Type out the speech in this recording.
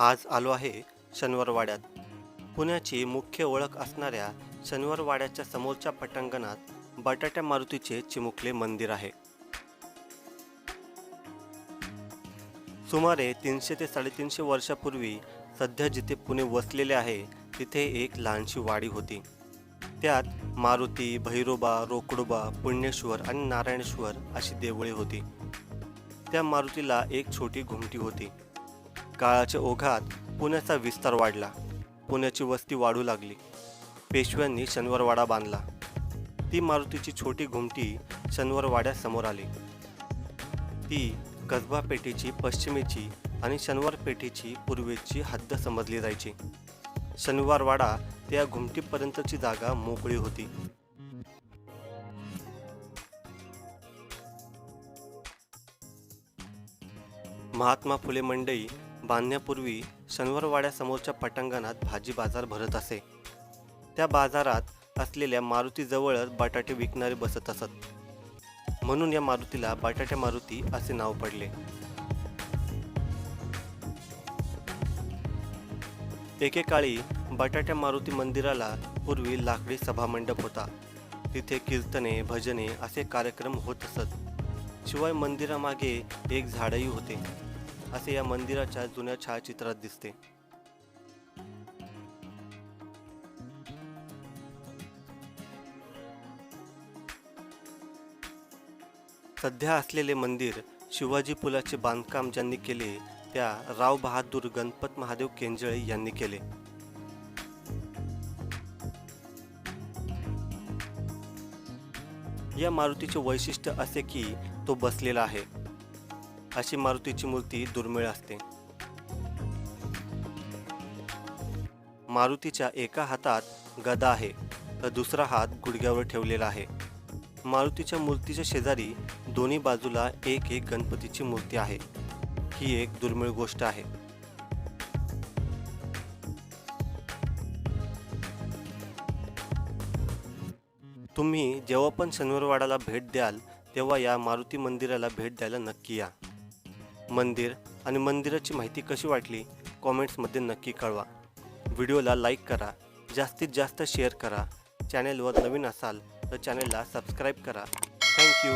आज आलो आहे शनिवारवाड्यात. पुण्याची मुख्य ओळख असणाऱ्या शनिवारवाड्याच्या समोरच्या पटांगणात बटाट्या मारुतीचे चिमुकले मंदिर आहे. सुमारे तीनशे ते साडेतीनशे वर्षापूर्वी सध्या जिथे पुणे वसलेले आहे तिथे एक लहानशी वाडी होती. त्यात मारुती भैरोबा रोकडोबा पुण्येश्वर आणि नारायणेश्वर अशी देवळे होती. त्या मारुतीला एक छोटी घुमटी होती. काळाच्या ओघात पुण्याचा विस्तार वाढला. पुण्याची वस्ती वाढू लागली. पेशव्यांनी शनिवारवाडा बांधला. ती मारुतीची छोटी घुमटी शनिवारवाड्यासमोर आली. ती कसबा पेठेची पश्चिमेची आणि शनिवार पेठेची पूर्वेची हद्द समजली जायची. शनिवारवाडा त्या घुमटीपर्यंतची जागा मोकळी होती. महात्मा फुले मंडई बांधण्यापूर्वी शनिवारवाड्यासमोरच्या पटांगणात भाजी बाजार भरत असे. त्या बाजारात असलेल्या मारुतीजवळच बटाटे विकणारे बसत असत. म्हणून या मारुतीला बटाट्या मारुती असे नाव पडले. एकेकाळी बटाट्या मारुती मंदिराला पूर्वी लाकडी सभामंडप होता. तिथे कीर्तने भजने असे कार्यक्रम होत असत. शिवाय मंदिरामागे एक झाडही होते. असे या मंदिराच्या जुन्या छायाचित्रात दिसते. सध्या असलेले मंदिर शिवाजी पुलाचे बांधकाम ज्यांनी केले त्या राव बहादूर गणपत महादेव केंजळे यांनी केले. या मारुतीचे वैशिष्ट्य असे की तो बसलेला आहे. अशी मारुतीची मूर्ती दुर्मिळ असते. मारुतीच्या एका हातात गदा आहे तर दुसरा हात गुडघ्यावर ठेवलेला आहे. मारुतीच्या मूर्तीच्या शेजारी दोन्ही बाजूला एक एक गणपतीची मूर्ती आहे. ही एक दुर्मिळ गोष्ट आहे. तुम्ही जेव्हा पण शनिवारवाडाला भेट द्याल तेव्हा या मारुती मंदिराला भेट द्यायला नक्की या. मंदिर आणि मंदिराची माहिती कशी वाटली कॉमेंट्समध्ये नक्की कळवा. व्हिडिओला लाईक करा जास्तीत जास्त शेअर करा. चॅनेलवर नवीन असाल तर चॅनेलला सबस्क्राईब करा. थँक्यू